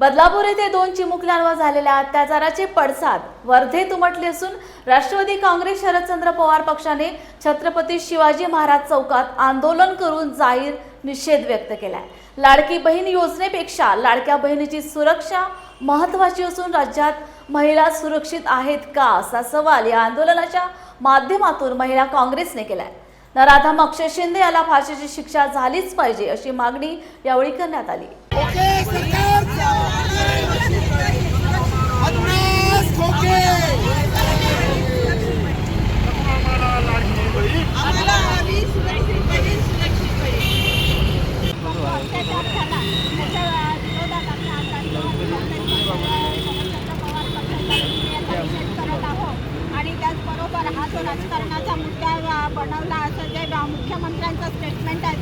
बदलापूर येथे दोन चिमुकल्यांवर झालेल्या अत्याचाराचे पडसाद वर्धेत उमटले असून राष्ट्रवादी काँग्रेस शरदचंद्र पवार पक्षाने छत्रपती शिवाजी महाराज चौकात आंदोलन करून जाहीर निषेध व्यक्त केलाय. लाडकी बहीण योजनेपेक्षा लाडक्या बहिणीची सुरक्षा महत्वाची असून राज्यात महिला सुरक्षित आहेत का असा सवाल या आंदोलनाच्या माध्यमातून महिला काँग्रेसने केलाय. नराधम अक्षय शिंदे याला फाशीची शिक्षा झालीच पाहिजे अशी मागणी यावेळी करण्यात आली. हा जो राजकारणाचा मुद्दा बनवला असं जे मुख्यमंत्र्यांचं स्टेटमेंट आहे